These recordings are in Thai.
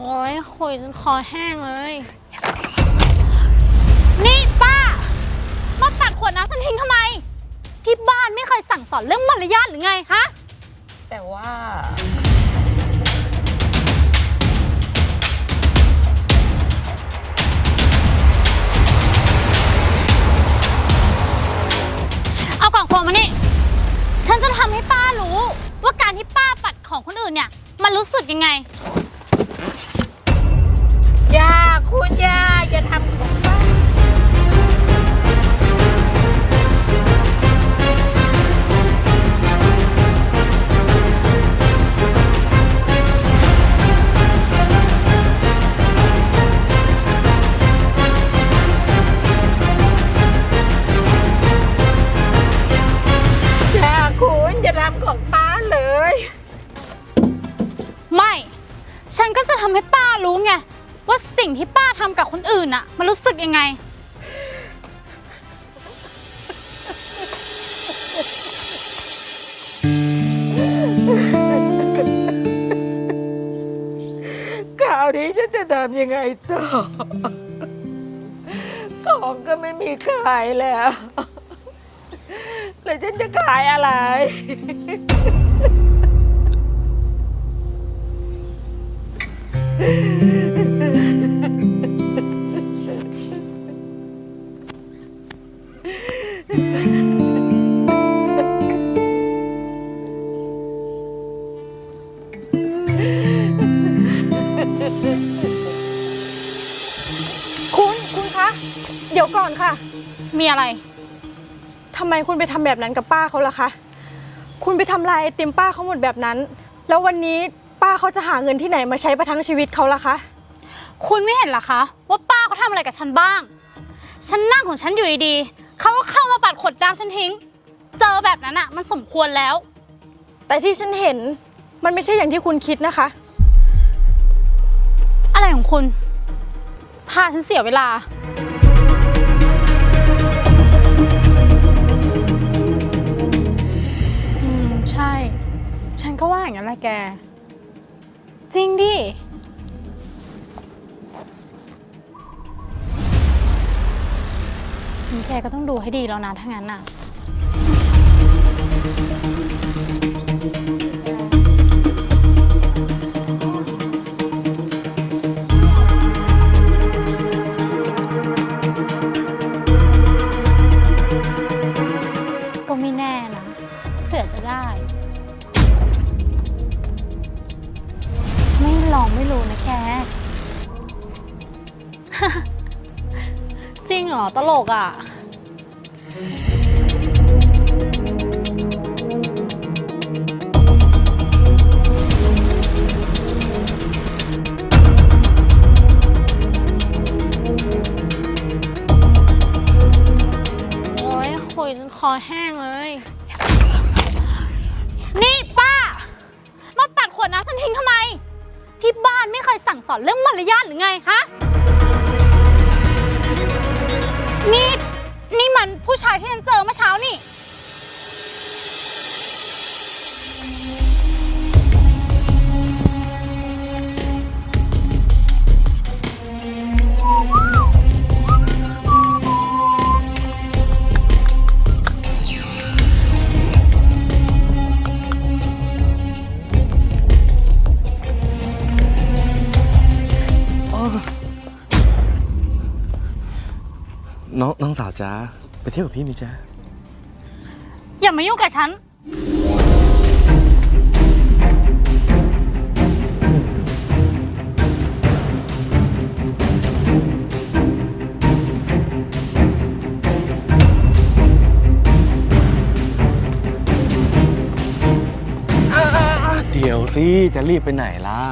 โอ้ยคุยจนคอแห้งเลย นี่ป้า มาปัดขวดน้ำฉันทิ้งทำไม ที่บ้านไม่เคยสั่งสอนเรื่องมารยาทหรือไงฮะ แต่ว่า เอากล่องโฟมมานี่ ฉันจะทำให้ป้ารู้ ว่าการที่ป้าปัดของคนอื่นเนี่ย มันรู้สึกยังไง ฉันก็จะทำให้ป้ารู้ไง ว่าสิ่งที่ป้าทำกับคนอื่นอะมันรู้สึกยังไง คราวนี้ฉันจะทำยังไงต่อ ของก็ไม่มีขายแล้ว แล้วฉันจะขายอะไร คุณคุณคะ เดี๋ยวก่อนค่ะ มีอะไร ทำไมคุณไปทำแบบนั้นกับป้าเขาล่ะคะ คุณไปทำลายไอติมป้าเขาหมดแบบนั้น แล้ววันนี้ ป้าเขาจะหาเงินที่ไหนมาใช้ประทังชีวิตเขาล่ะคะ คุณไม่เห็นเหรอคะ ว่าป้าเขาทำอะไรกับฉันบ้าง ฉันนั่งของฉันอยู่ดีๆเขาก็เข้ามาปัดขวดน้ำฉันทิ้ง เจอแบบนั้นอะมันสมควรแล้ว แต่ที่ฉันเห็นมันไม่ใช่อย่างที่คุณคิดนะคะ อะไรของคุณ พาฉันเสียเวลา อืม ใช่ ฉันก็ว่าอย่างนั้นแหละแก จริงดิ แกก็ต้องดูให้ดีแล้วนะถ้างั้นน่ะ ลองไม่รู้นะแก จริงเหรอ ตลกอะ โอ้ยคุยจนคอแห้งเลย อนเรื่องมารยาทหรือไงฮะ น้องน้องสาวจ้าไปเที่ยวกับพี่ไหมจ้าอย่ามายุ่งกับฉัน เดี๋ยวสิจะรีบไปไหนล่ะ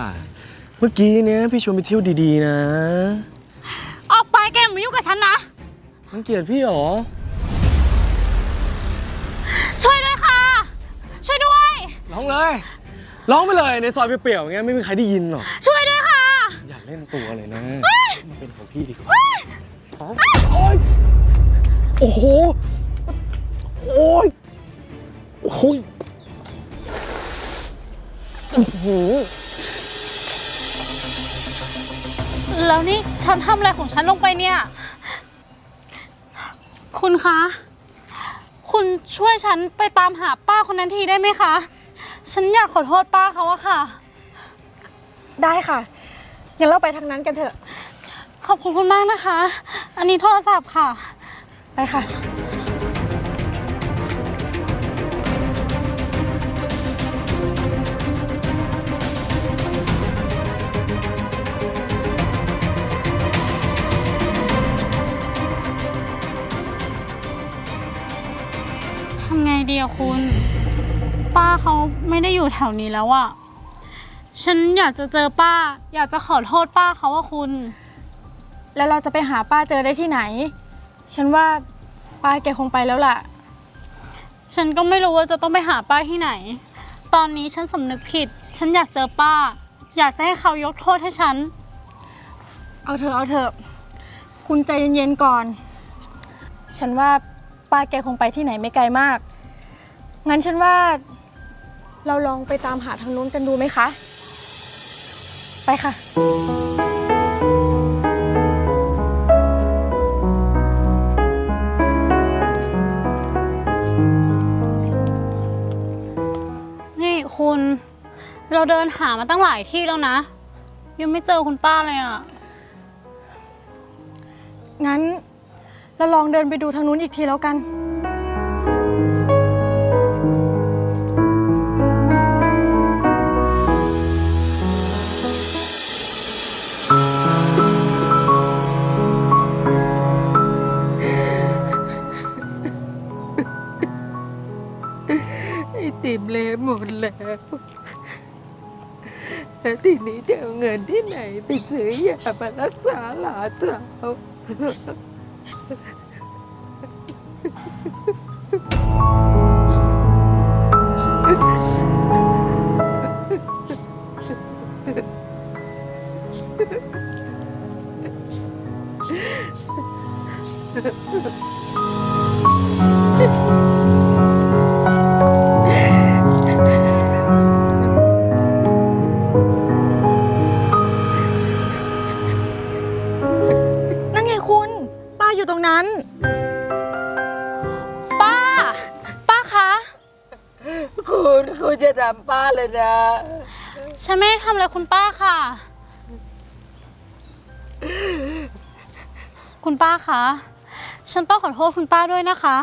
เมื่อกี้เนี้ยพี่ชวนไปเที่ยวดีๆนะ ออกไปแกอย่ามายุ่งกับฉันนะ รังเกียจพี่เหรอ ช่วยด้วยค่ะ ช่วยด้วย ร้องเลย ร้องไปเลยในซอยเปลี่ยวๆอย่างเงี้ยไม่มีใครได้ยินหรอก ช่วยด้วยค่ะ อยากเล่นตัวเลยนะมาเป็นของพี่ดีกว่าโอ๊ยโอ้โห โอ้ยโอ้ยอื้อหือแล้วนี่ฉันทำอะไรของฉันลงไปเนี่ย คุณคะ คุณช่วยฉันไปตามหาป้าคนนั้นทีได้ไหมคะ ฉันอยากขอโทษป้าเขาอะค่ะ ได้ค่ะงั้นเราไปทางนั้นกันเถอะ ขอบคุณคุณมากนะคะ อันนี้โทรศัพท์ค่ะ ไปค่ะ ทำไงดีอะคุณ ป้าเขาไม่ได้อยู่แถวนี้แล้วอะฉันอยากจะเจอป้า อยากจะขอโทษป้าเขาว่าคุณ แล้วเราจะไปหาป้าเจอได้ที่ไหน ฉันว่าป้าแกคงไปแล้วล่ะ ฉันก็ไม่รู้ว่าจะต้องไปหาป้าที่ไหน ตอนนี้ฉันสำนึกผิด ฉันอยากเจอป้า อยากจะให้เขายกโทษให้ฉัน เอาเถอะเอาเถอะ คุณใจเย็นๆก่อน ฉันว่า ป้าแกคงไปที่ไหนไม่ไกลมาก งั้นฉันว่าเราลองไปตามหาทางนู้นกันดูไหมคะ ไปค่ะ นี่คุณ เราเดินหามาตั้งหลายที่แล้วนะ ยังไม่เจอคุณป้าเลยอะงั้น เราลองเดินไปดูทางนู้นอีกทีแล้วกัน ไอติมเละหมดแล้วแล้วทีนี้จะเอาเงินที่ไหนไปซื้อยามารักษาหลานสาว Ha ha ha ha. ป้าเลยนะ ฉันไม่ได้ทำอะไรคุณป้าค่ะ คุณป้าคะ ฉันต้องขอโทษคุณป้าด้วยนะคะ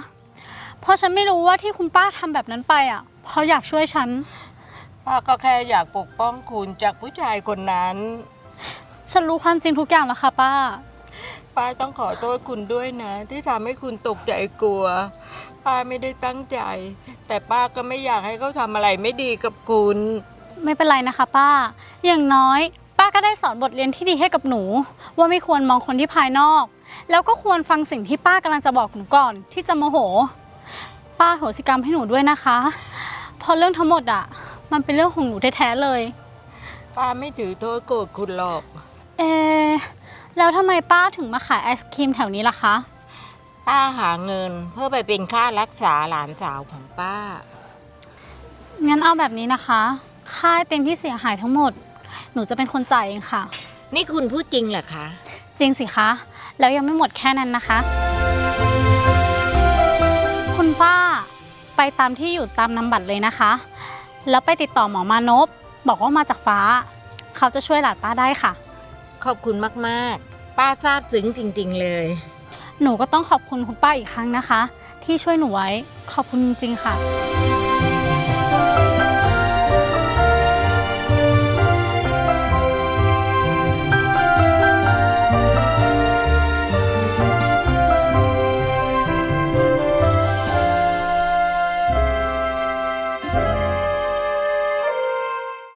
เพราะฉันไม่รู้ว่าที่คุณป้าทำแบบนั้นไปอะ เพราะอยากช่วยฉัน ป้าก็แค่อยากปกป้องคุณจากผู้ชายคนนั้น ฉันรู้ความจริงทุกอย่างแล้วค่ะ ป้า ป้าต้องขอโทษคุณด้วยนะ ที่ทำให้คุณตกใจกลัว ป้าไม่ได้ตั้งใจ แต่ป้าก็ไม่อยากให้เขาทำอะไรไม่ดีกับคุณ ไม่เป็นไรนะคะป้า อย่างน้อย ป้าก็ได้สอนบทเรียนที่ดีให้กับหนู ว่าไม่ควรมองคนที่ภายนอก แล้วก็ควรฟังสิ่งที่ป้ากำลังจะบอกหนูก่อน ที่จะโมโห ป้าโหสิกรรมให้หนูด้วยนะคะเพราะเรื่องทั้งหมดอะมันเป็นเรื่องของหนูแท้ๆเลย ป้าไม่ถือโทษโกรธคุณหรอก เอะแล้วทำไมป้าถึงมาขายไอศครีมแถวนี้ล่ะคะ ป้าหาเงินเพื่อไปเป็นค่ารักษาหลานสาวของป้า งั้นเอาแบบนี้นะคะ ค่าไอเต็มที่เสียหายทั้งหมด หนูจะเป็นคนจ่ายเองค่ะ นี่คุณพูดจริงเหรอคะ จริงสิคะ แล้วยังไม่หมดแค่นั้นนะคะ คุณป้าไปตามที่อยู่ตามนำบัตรเลยนะคะ แล้วไปติดต่อหมอมานพบอกว่ามาจากฟ้า เขาจะช่วยหลานป้าได้ค่ะ ขอบคุณมาก ๆ ป้าซาบซึ้งจริง ๆ เลย หนูก็ต้องขอบคุณคุณป้าอีกครั้งนะคะ ที่ช่วยหนูไว้ขอบคุณจริงๆค่ะ